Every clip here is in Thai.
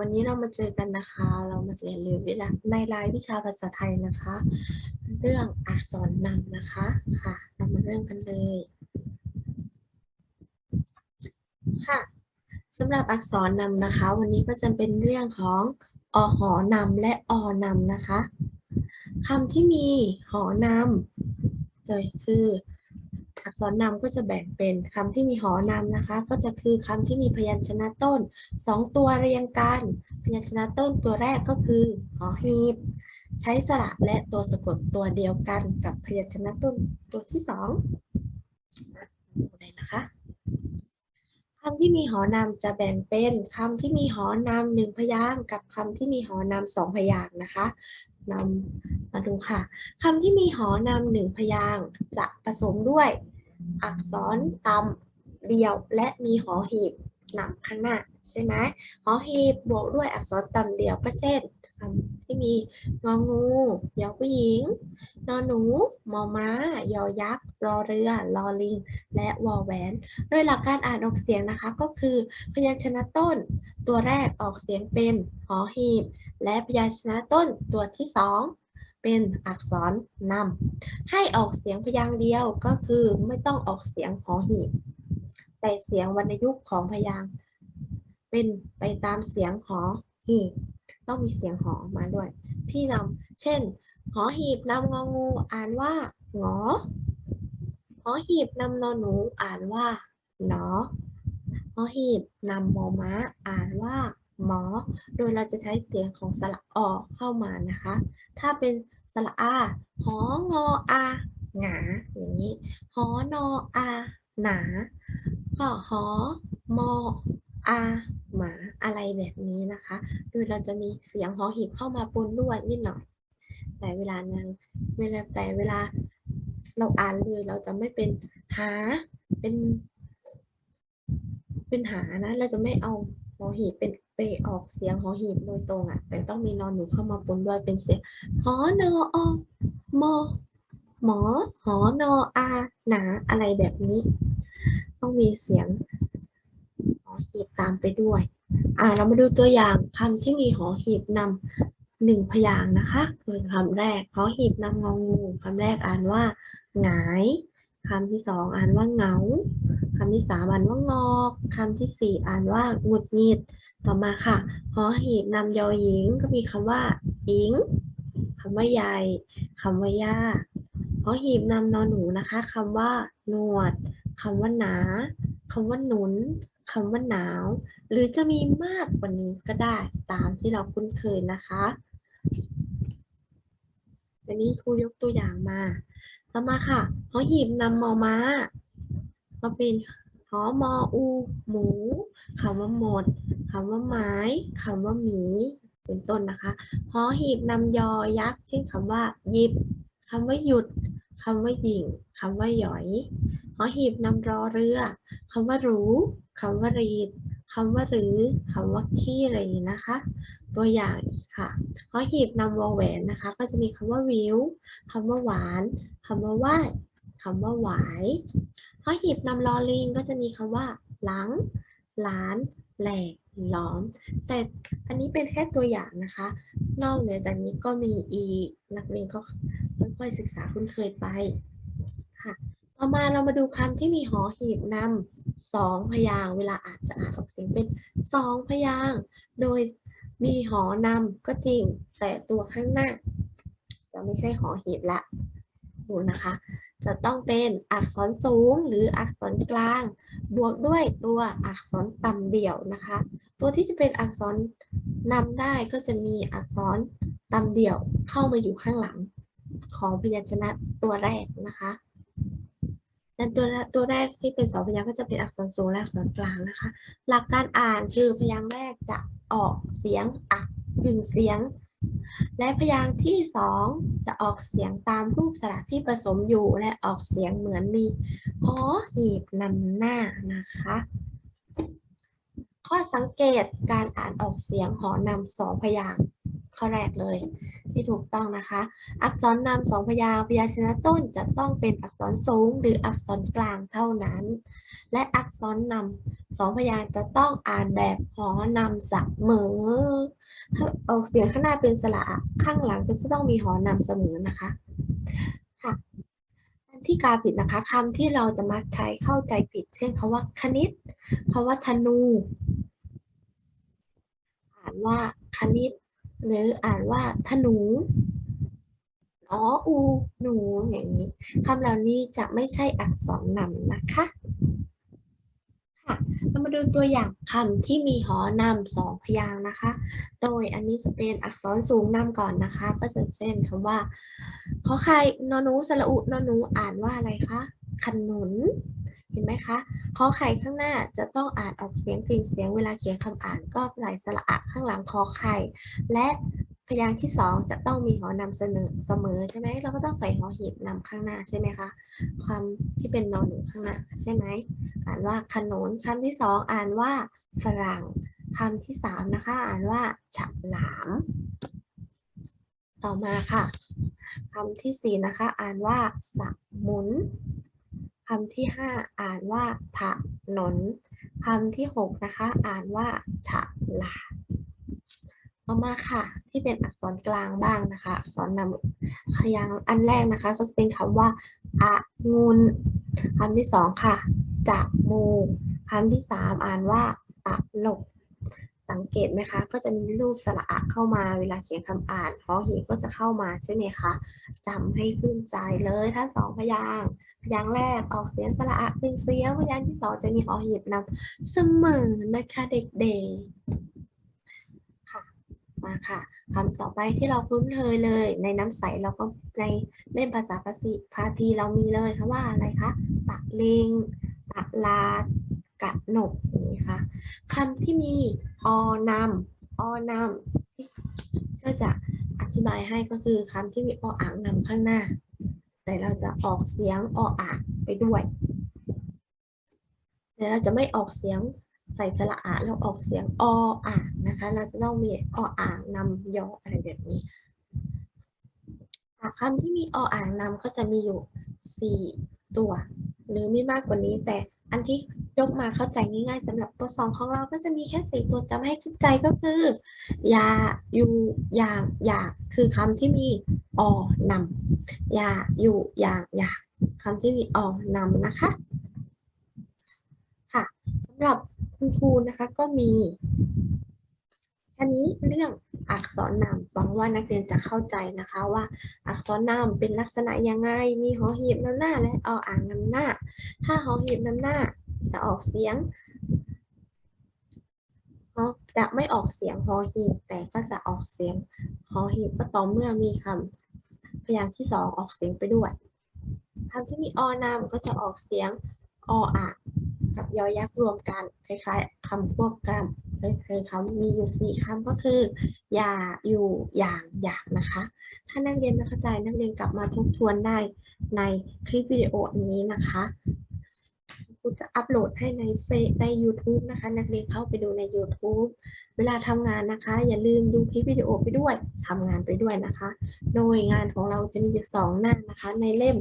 วันนี้เรามาเจอกันนะคะ เรามาเรียนรู้วิชาในรายวิชาภาษาไทยนะคะ เรื่องอักษรนำนะคะ ค่ะ เรามาเริ่มกันเลย ค่ะสำหรับอักษรนำนะคะ วันนี้ก็จะเป็นเรื่องของอหอนำและอนำนะคะคำที่มีหอนำโดยคือ อักษรนำก็จะแบ่งเป็นคำที่มีหอนำนะคะ ก็จะคือคำที่มีพยัญชนะต้นสองตัวเรียงกัน พยัญชนะต้นตัวแรกก็คือหอหีบ ใช้สระและตัวสะกดตัวเดียวกันกับพยัญชนะต้นตัวที่สองดูได้นะคะคำที่มีหอนำจะแบ่งเป็นคำที่มีหอนำหนึ่งพยางค์กับคำที่มีหอนำสองพยางค์นะคะนำมาดูค่ะคำที่มีหอนำหนึ่งพยางค์จะผสมด้วย อักษรตำเดียวและมีหอหีบนำข้างหน้าใช่ไหมหอหีบบวกด้วยอักษรตำเดียวก็เช่นคำที่มีงองูยอผู้หญิง นอหนู มอม้า ยอยักษ์ รอเรือลอลิง และวอแหวน โดยหลักการอ่านออกเสียงนะคะก็คือพยัญชนะต้น ตัวแรกออกเสียงเป็นหอหีบ และพยัญชนะต้นตัวที่สอง เป็นอักษรนำให้ออกเสียงพยางค์เดียวก็คือไม่ต้องออกเสียงหอหีบแต่เสียงวรรณยุกต์ของพยางค์เป็นไปตามเสียงหอหีบต้องมีเสียงหอมาด้วย ที่นำเช่น หอหีบนำงองูอ่านว่า งอ หอหีบนำนอหนูอ่านว่าหนอหอหีบนำมอม้าอ่านว่าหมอ โดยเราจะใช้เสียงของสระออกเข้ามานะคะ ถ้าเป็น สระอาหองออาหงาอย่างนี้หอนออาหนาก็หอมออาหมาอะไรแบบนี้นะคะโดยเราจะมีเสียงหอหีบเข้ามาปนด้วยนิดหน่อย แต่เวลานั้นเวลาแต่เวลาเราอ่านเลยเราจะไม่เป็นหาเป็น เป็นหานะ เราจะไม่เอาหอหีบเป็น ไปออกเสียงหอหีบโดยตรงอะ แต่ต้องมีนอนหนูเข้ามาปนด้วยเป็นเสียงหอนออมอหมอหอนออาหนาอะไรแบบนี้ ต้องมีเสียงหอหีบตามไปด้วย อ่าเรามาดูตัวอย่างคำที่มีหอหีบนำหนึ่งพยางนะคะคือคำแรกหอหีบนำงองูคำแรกอ่านว่าหงายคำที่สองอ่านว่าเหงาคำที่สามอ่านว่างอกคำที่สี่อ่านว่าหงุดหงิด ต่อมาค่ะหอหีบนำยอหญิงก็มีคำว่าหญิงคำว่าใหญ่คำว่าย่าหอหีบนำนอนหนูนะคะคำว่าหนวดคำว่าหนาคำว่าหนุนคำว่าหนาว หรือจะมีมากกว่านี้ก็ได้ตามที่เราคุ้นเคยนะคะอันนี้ครูยกตัวอย่างมา ต่อมาค่ะหอหีบนำมอม้าก็เป็นหอมออู หมูคำว่าหมด คำว่าไม้คำว่าหมี เป็นต้นนะคะหอหีบนำยอยักษ์เช่นคำว่าหยิบคำว่าหยุดคำว่าหยิ่งคำว่าหยอยหอหีบนำรอเรือคำว่ารู้คำว่ารีดคำว่าหรือคำว่าขี้เรนะคะ ตัวอย่างอีกค่ะหอหีบนำวอแหวนนะคะ ก็จะมีคำว่าวิวคำว่าหวานคำว่าไหวคำว่าหวายหอหีบนำลอลิงก็จะมีคำว่า หลัง หลาน แหลก ล้อมแต่อันนี้เป็นแค่ตัวอย่างนะคะ นอกเหนือจากนี้ก็มีอีกนักเรียนก็ค่อยๆศึกษาคุ้นเคยไปค่ะ ต่อมาเรามาดูคำที่มีหอหีบนำสองพยางเวลาอาจจะอ่านออกเสียงเป็นสองพยางโดยมีหอนำก็จริงแต่ตัวข้างหน้าจะไม่ใช่หอหีบละดูนะคะ จะต้องเป็นอักษรสูงหรืออักษรกลาง บวกด้วยตัวอักษรต่ำเดี่ยวนะคะ ตัวที่จะเป็นอักษรนำได้ก็จะมีอักษรต่ำเดี่ยวเข้ามาอยู่ข้างหลังของพยัญชนะตัวแรกนะคะและตัวตัวแรกที่เป็นสองพยางค์ก็จะเป็นอักษรสูงและอักษรกลางนะคะ หลักการอ่านคือพยางค์แรกจะออกเสียงอักกึ่งเสียง และพยางค์ที่สองจะออกเสียงตามรูปสระที่ผสมอยู่และออกเสียงเหมือนมีหอหีบนำหน้านะคะ ข้อสังเกตการอ่านออกเสียงหอนำสองพยางค์ข้อแรกเลย ที่ถูกต้องนะคะ อักษรนำสองพยางค์พยัญชนะต้นจะต้องเป็นอักษรสูงหรืออักษรกลางเท่านั้น และอักษรนำ สองพยางค์จะต้องอ่านแบบหอนำเสมอ ถ้าออกเสียงข้างหน้าเป็นสระข้างหลังก็จะต้องมีหอนำเสมอนะคะค่ะที่การผิดนะคะคำที่เราจะมักใช้เข้าใจผิด เช่นคำว่าคณิตคำว่าธนูอ่านว่าคณิต หรืออ่านว่าธนูอ๋ออู หนูอย่างนี้คำเหล่านี้จะไม่ใช่อักษรนำนะคะ เรามาดูตัวอย่างคำที่มีหอนำสองพยางค์นะคะ โดยอันนี้จะเป็นอักษรสูงนำก่อนนะคะ ก็จะเช่นคำว่าขอไข่นอนูสระอุนอนูอ่านว่าอะไรคะขนุน เห็นไหมคะขอไข่ข้างหน้าจะต้องอ่านออกเสียงกลิ่นเสียงเวลาเขียนคำอ่านก็ใส่สระอะข้างหลังขอไข่ และ พยางค์ที่สองจะต้องมีหอนำเสนอเสมอใช่ไหมเราก็ต้องใส่หอหีบนำข้างหน้าใช่ไหมคะความที่เป็นนอนหนูข้างหน้าใช่ไหมอ่านว่าขนุนคำที่สองอ่านว่าฝรั่งคำที่สามนะคะ อ่านว่าฉลาม ต่อมาค่ะคำที่สี่นะคะ อ่านว่าสมุนคำที่ห้าอ่านว่าถนนคำที่หกนะคะ อ่านว่าฉลาด ต่อมาค่ะ ที่เป็นอักษรกลางบ้างนะคะ อักษรนำพยางอันแรกนะคะ ก็จะเป็นคำว่าอะงุนคำที่สองค่ะจับมูคำที่สามอ่านว่าตะลก สังเกตไหมคะ ก็จะมีรูปสระอะเข้ามาเวลาเขียนคำอ่านหอหีก็จะเข้ามาใช่ไหมคะจำให้ขึ้นใจเลยถ้าสองพยางพยางแรกออกเสียงสระอะเป็นเสียงพยางที่สองจะมีหอหีบนำเสมอนะคะเด็กๆ มาค่ะคำต่อไปที่เราคุ้นเคยเลย ในน้ำใสเราก็ในเล่มภาษาภาษีพาทีเรามีเลยค่ะว่าอะไรคะตะเลงตะลากะหนกอย่างนี้ค่ะคำที่มีอนำอนำก็จะอธิบายให้ก็คือคำที่มีออ่างนำข้างหน้า แต่เราจะออกเสียงออ่างไปด้วยแต่เราจะไม่ออกเสียง ใส่สระอะแล้วออกเสียงออ่างนะคะ เราจะต้องมีออ่างนำยออะไรแบบนี้คำที่มีออ่างนำก็จะมีอยู่สี่ตัว หรือไมีมากกว่านี้ แต่อันที่ยกมาเข้าใจง่ายๆสำหรับตัวสองของเราก็จะมีแค่สี่ตัวจำให้ขึ้นใจก็คือยาอยู่อย่างอยากคือคำที่มีออนำยาอยู่อย่างอยากคำที่มีอนำนะคะ ค่ะสำหรับ คุณครูนะคะก็มีอันนี้เรื่องอักษรนำหวังว่านักเรียนจะเข้าใจนะคะว่าอักษรนำเป็นลักษณะยังไง มีหอหีบนำหน้าและออ่างนำหน้า ถ้าหอหีบนำหน้าจะออกเสียงจะไม่ออกเสียงหอหีบแต่ก็จะออกเสียงหอหีบก็ต่อเมื่อมีคำพยางค์ที่สองออกเสียงไปด้วยคำที่มีอนำก็จะออกเสียงออ่าง กับยอยักษ์รวมกันคล้ายๆคำพวกกรัมเคยเขามีอยู่สี่คำก็คือ อย่าอยู่อย่างอย่ากนะคะ ถ้านักเรียนไม่เข้าใจนักเรียนกลับมาทบทวนได้ในคลิปวิดีโออันนี้นะคะครูจะอัปโหลดให้ในเฟซใน YouTube นะคะ นักเรียนเข้าไปดูใน YouTube เวลาทำงานนะคะ อย่าลืมดูคลิปวิดีโอไปด้วยทำงานไปด้วยนะคะ โดยงานของเราจะมีอยู่สองหน้านะคะ ในเล่ม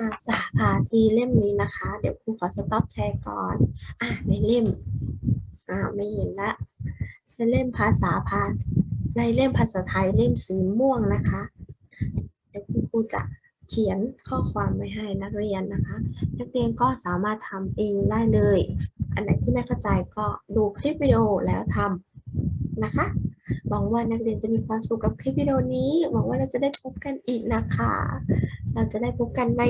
ภาษาพาทีเล่มนี้นะคะ เดี๋ยวครูขอสต็อปแชร์ก่อน อะในเล่ม อ่าไม่เห็นละในเล่มภาษาพาในเล่มภาษาไทยเล่มสีม่วงนะคะ เดี๋ยวคุณครูจะเขียนข้อความไว้ให้นักเรียนนะคะ นักเรียนก็สามารถทำเองได้เลย อันไหนที่ไม่เข้าใจก็ดูคลิปวิดีโอแล้วทำนะคะ หวังว่านักเรียนจะมีความสุขกับคลิปวิดีโอนี้ หวังว่าเราจะได้พบกันอีกนะคะ เราจะได้พบกันใน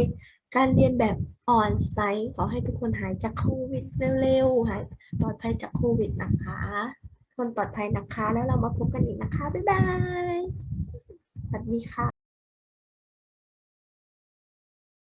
การเรียนแบบออนไซต์ขอให้ทุกคนหายจากโควิดเร็วๆ หายปลอดภัยจากโควิดนะคะ คนปลอดภัยนะคะ แล้วเรามาพบกันอีกนะคะ บ๊ายบาย สวัสดีค่ะ